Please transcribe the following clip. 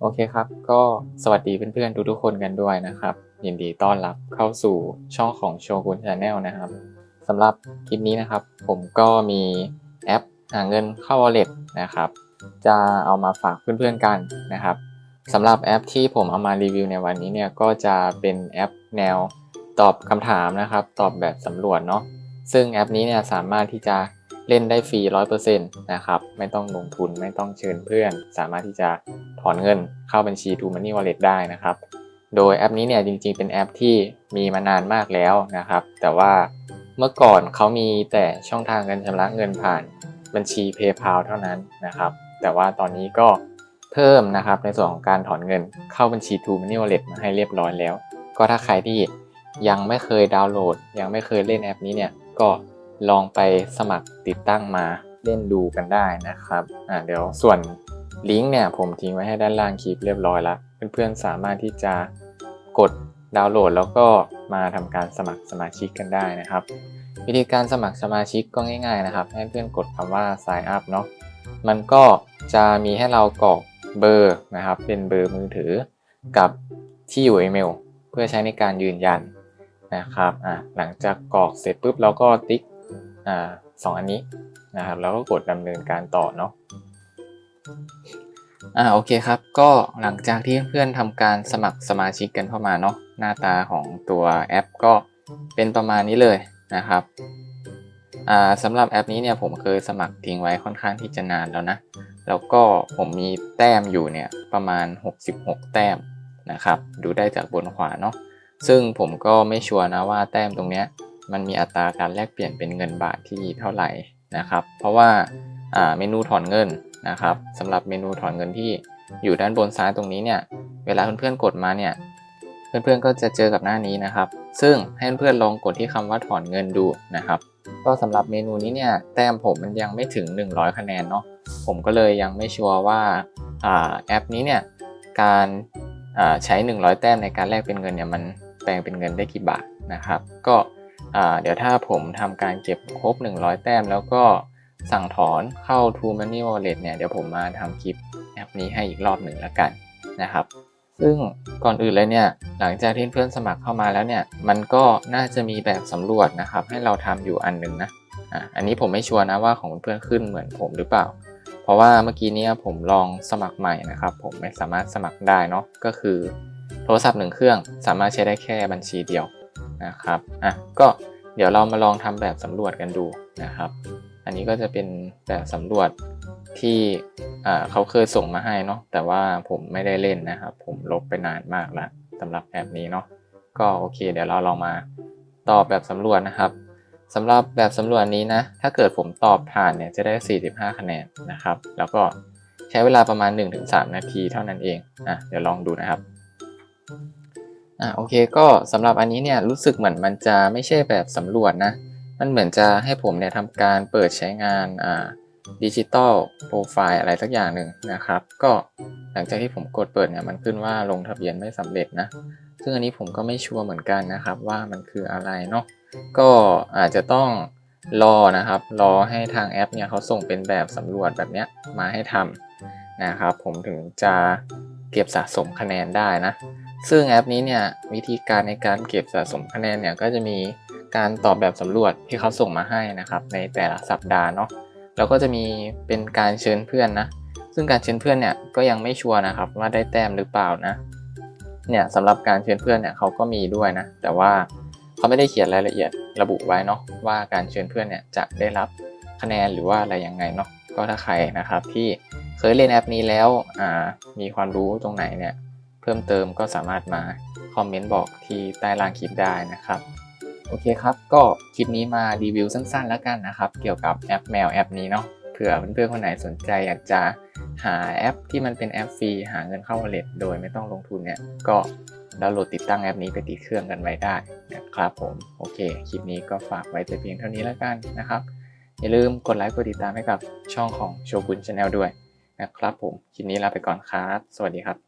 โอเคครับ ก็สวัสดีเพื่อนๆทุกๆคนกันด้วยนะครับ ยินดีต้อนรับเข้าสู่ช่องของโชกุนชาแนลนะครับสำหรับคลิปนี้นะครับ ผมก็มีแอปหาเงินเข้า wallet นะครับ จะเอามาฝากเพื่อนๆกันนะครับสำหรับแอปที่ผมเอามารีวิวในวันนี้เนี่ยก็จะเป็นแอปแนวตอบคำถามนะครับ ตอบแบบสำรวจเนาะซึ่งแอปนี้เนี่ยสามารถที่จะ เล่นได้ฟรี 100%นะครับ ไม่ต้องลงทุนไม่ต้องเชิญเพื่อน สามารถที่จะถอนเงินเข้าบัญชี t ู Money Wallet ได้นะครับ โดยแอปนี้เนี่ยจริงๆ เป็นแอปที่มีมานานมากแล้วนะครับ แต่ว่าเมื่อก่อนเขามีแต่ช่องทางการชำระเงินผ่านบัญชี PayPal เท่านั้นนะครับ แต่ว่าตอนนี้ก็เพิ่มนะครับในส่วนของการถอนเงินเข้าบัญชี t ู Money Wallet มาให้เรียบร้อยแล้ว ก็ถ้าใครที่ยังไม่เคยดาวน์โหลด ยังไม่เคยเล่นแอปนี้เนี่ยก็ ลองไปสมัครติดตั้งมาเล่นดูกันได้นะครับอ่าเดี๋ยวส่วนลิงก์เนี่ยผมทิ้งไว้ให้ด้านล่างคลิปเรียบร้อยแล้ว เพื่อนๆสามารถที่จะกดดาวน์โหลดแล้วก็มาทำการสมัครสมาชิกกันได้นะครับ วิธีการสมัครสมาชิกก็ง่ายๆนะครับ ให้เพื่อนกดคำว่า sign up เนาะมันก็จะมีให้เรากรอกเบอร์นะครับ เป็นเบอร์มือถือกับที่อยู่อีเมล เพื่อใช้ในการยืนยันนะครับอะหลังจากกรอกเสร็จปุ๊บเราก็ติ๊ก อ่าสองอันนี้นะครับแล้วก็กดดำเนินการต่อเนาะอ่าโอเคครับ ก็หลังจากที่เพื่อนๆทำการสมัครสมาชิกกันเข้ามาเนาะหน้าตาของตัวแอปก็เป็นประมาณนี้เลยนะครับอ่าสำหรับแอปนี้เนี่ยผมเคยสมัครทิ้งไว้ค่อนข้างที่จะนานแล้วนะ แล้วก็ผมมีแต้มอยู่เนี่ยประมาณ 66 แต้มนะครับ ดูได้จากบนขวาเนาะซึ่งผมก็ไม่ชัวร์นะว่าแต้มตรงเนี้ย มันมีอัตราการแลกเปลี่ยนเป็นเงินบาทที่เท่าไหร่นะครับ เพราะว่าเมนูถอนเงินนะครับสำหรับเมนูถอนเงินที่อยู่ด้านบนซ้ายตรงนี้เนี่ยเวลาเพื่อนๆกดมาเนี่ยเพื่อนๆก็จะเจอกับหน้านี้นะครับ ซึ่งให้เพื่อนๆลองกดที่คำว่าถอนเงินดูนะครับ ก็สำหรับเมนูนี้เนี่ยแต้มผมมันยังไม่ถึง 100 คะแนนเนาะผมก็เลยยังไม่ชัวร์ว่าแอปนี้เนี่ยการใช้ 100 แต้มในการแลกเป็นเงินเนี่ยมันแปลงเป็นเงินได้กี่บาทนะครับ ก็ เดี๋ยวถ้าผมทำการเก็บครบ 100 แต้ม แล้วก็สั่งถอนเข้า t ู Money Wallet เนี่ยเดี๋ยวผมมาทำคลิปแอปนี้ให้อีกรอบหนึ่งแล้วกันนะครับ ซึ่งก่อนอื่นเลยเนี่ยหลังจากที่เพื่อนสมัครเข้ามาแล้วเนี่ยมันก็น่าจะมีแบบสำรวจนะครับ ให้เราทำอยู่อันหนึ่งนะอะอันนี้ผมไม่ชัวร์นะว่าของเพื่อนขึ้นเหมือนผมหรือเปล่า เพราะว่าเมื่อกี้นี้ผมลองสมัครใหม่นะครับ ผมไม่สามารถสมัครได้เนาะก็คือ โทรศัพท์หนึ่งเครื่อง สามารถใช้ได้แค่บัญชีเดียว นะครับอะก็เดี๋ยวเรามาลองทำแบบสำรวจกันดูนะครับ อันนี้ก็จะเป็นแบบสำรวจที่เขาเคยส่งมาให้เนาะแต่ว่าผมไม่ได้เล่นนะครับ ผมลบไปนานมากแล้วสำหรับแอปนี้เนาะก็โอเค เดี๋ยวเราลองมาตอบแบบสำรวจนะครับสำหรับแบบสำรวจนี้นะ ถ้าเกิดผมตอบผ่านเนี่ยจะได้ 45 คะแนนนะครับ แล้วก็ใช้เวลาประมาณ 1-3 นาทีเท่านั้นเองอะเดี๋ยวลองดูนะครับ อ่าโอเคก็สำหรับอันนี้เนี่ยรู้สึกเหมือนมันจะไม่ใช่แบบสำรวจนะ มันเหมือนจะให้ผมเนี่ยทำการเปิดใช้งานอ่าดิจิตอลโปรไฟล์อะไรสักอย่างหนึ่งนะครับ ก็หลังจากที่ผมกดเปิดเนี่ยมันขึ้นว่าลงทะเบียนไม่สำเร็จนะ ซึ่งอันนี้ผมก็ไม่ชัวร์เหมือนกันนะครับ ว่ามันคืออะไรเนาะก็อาจจะต้องรอนะครับ รอให้ทางแอปเนี่ยเขาส่งเป็นแบบสำรวจแบบเนี้ยมาให้ทำ นะครับ ผมถึงจะเก็บสะสมคะแนนได้นะ ซึ่งแอปนี้เนี่ยวิธีการในการเก็บสะสมคะแนนเนี่ยก็จะมีการตอบแบบสำรวจที่เขาส่งมาให้นะครับ ในแต่ละสัปดาห์เนาะแล้วก็จะมีเป็นการเชิญเพื่อนนะ ซึ่งการเชิญเพื่อนเนี่ยก็ยังไม่ชัวร์นะครับว่าได้แต้มหรือเปล่านะเนี่ยสำหรับการเชิญเพื่อนเนี่ยเขาก็มีด้วยนะ แต่ว่าเขาไม่ได้เขียนรายละเอียดระบุไว้เนาะว่าการเชิญเพื่อนเนี่ยจะได้รับคะแนนหรือว่าอะไรยังไงเนาะก็ถ้าใครนะครับที่ เคยเล่นแอปนี้แล้วมีความรู้ตรงไหนเนี่ยเพิ่มเติมก็สามารถมาคอมเมนต์บอกที่ใต้ล่างคลิปได้นะครับโอเคครับ ก็คลิปนี้มารีวิวสั้นๆ แล้วกันนะครับ เกี่ยวกับแอปแมวแอปนี้เนาะเผื่อเพื่อนๆคนไหนสนใจอยากจะหาแอปที่มันเป็นแอปฟรีหาเงินเข้า wallet โดยไม่ต้องลงทุนเนี่ย ก็ดาวน์โหลดติดตั้งแอปนี้ไปติดเครื่องกันไว้ได้นะครับผม โอเค คลิปนี้ก็ฝากไว้แต่เพียงเท่านี้แล้วกันนะครับ อย่าลืมกดไลค์กดติดตามให้กับช่องของโชกุนชาแนลด้วย นะครับผมคลิปนี้ลาไปก่อนครับ สวัสดีครับ